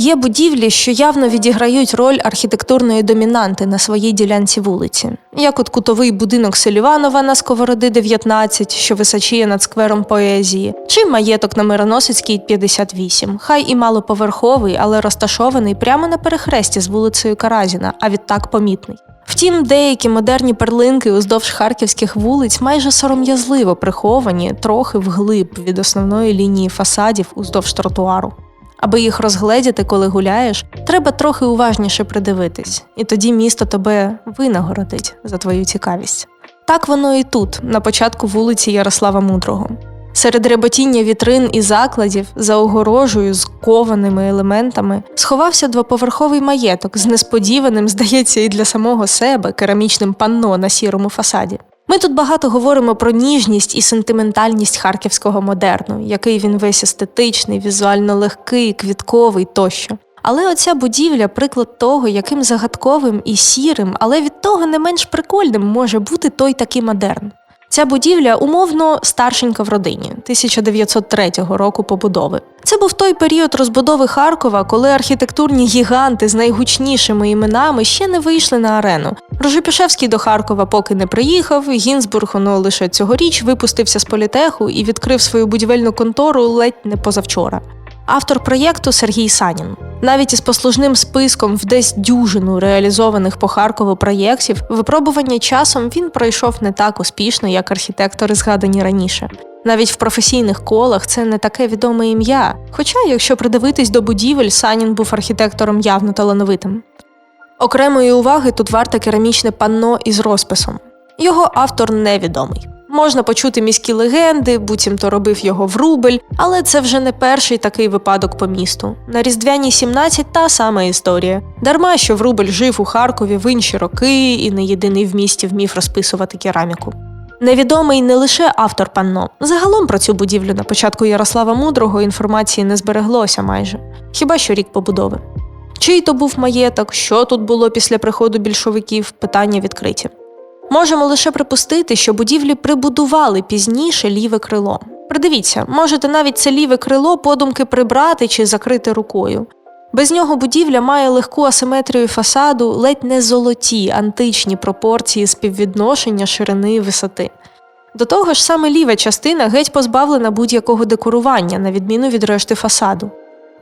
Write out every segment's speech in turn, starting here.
Є будівлі, що явно відіграють роль архітектурної домінанти на своїй ділянці вулиці, як от кутовий будинок Селіванова на Сковороди 19, що височіє над сквером поезії, чи маєток на Мироносицькій 58, хай і малоповерховий, але розташований прямо на перехресті з вулицею Каразіна, а відтак помітний. Втім, деякі модерні перлинки уздовж харківських вулиць майже сором'язливо приховані трохи вглиб від основної лінії фасадів уздовж тротуару. Аби їх розгледіти, коли гуляєш, треба трохи уважніше придивитись, і тоді місто тебе винагородить за твою цікавість. Так воно і тут, на початку вулиці Ярослава Мудрого. Серед реботіння вітрин і закладів, за огорожею з кованими елементами, сховався двоповерховий маєток з несподіваним, здається, і для самого себе керамічним панно на сірому фасаді. Ми тут багато говоримо про ніжність і сентиментальність харківського модерну, який він весь естетичний, візуально легкий, квітковий тощо. Але оця будівля приклад того, яким загадковим і сірим, але від того не менш прикольним може бути той такий модерн. Ця будівля умовно старшенька в родині 1903 року побудови. Це був той період розбудови Харкова, коли архітектурні гіганти з найгучнішими іменами ще не вийшли на арену. Рожепішевський до Харкова поки не приїхав. Гінзбург воно лише цьогоріч випустився з політеху і відкрив свою будівельну контору ледь не позавчора. Автор проєкту Сергій Санін. Навіть із послужним списком в десь дюжину реалізованих по Харкову проєктів, випробування часом він пройшов не так успішно, як архітектори, згадані раніше. Навіть в професійних колах це не таке відоме ім'я. Хоча, якщо придивитись до будівель, Санін був архітектором явно талановитим. Окремої уваги тут варте керамічне панно із розписом. Його автор невідомий. Можна почути міські легенди, буцімто робив його Врубель, але це вже не перший такий випадок по місту. На Різдвяній 17 та сама історія. Дарма, що Врубель жив у Харкові в інші роки і не єдиний в місті вмів розписувати кераміку. Невідомий не лише автор панно. Загалом про цю будівлю на початку Ярослава Мудрого інформації не збереглося майже, хіба що рік побудови. Чий то був маєток, що тут було після приходу більшовиків, питання відкриті. Можемо лише припустити, що будівлі прибудували пізніше ліве крило. Придивіться, можете навіть це ліве крило подумки прибрати чи закрити рукою. Без нього будівля має легку асиметрію фасаду, ледь не золоті античні пропорції співвідношення ширини і висоти. До того ж, саме ліва частина геть позбавлена будь-якого декорування, на відміну від решти фасаду.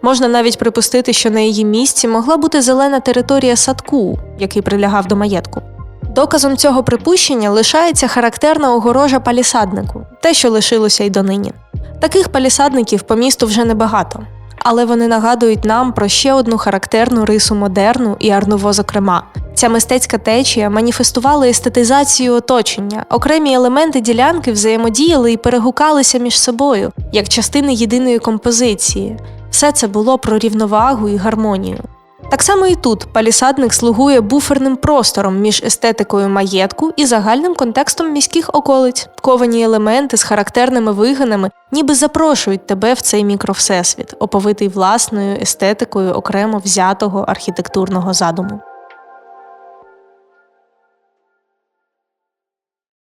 Можна навіть припустити, що на її місці могла бути зелена територія садку, який прилягав до маєтку. Доказом цього припущення лишається характерна огорожа палісаднику, те, що лишилося й донині. Таких палісадників по місту вже небагато, але вони нагадують нам про ще одну характерну рису модерну і арнуво, зокрема. Ця мистецька течія маніфестувала естетизацію оточення, окремі елементи ділянки взаємодіяли і перегукалися між собою як частини єдиної композиції. Все це було про рівновагу і гармонію. Так само і тут палісадник слугує буферним простором між естетикою маєтку і загальним контекстом міських околиць. Ковані елементи з характерними вигинами ніби запрошують тебе в цей мікровсесвіт, оповитий власною естетикою окремо взятого архітектурного задуму.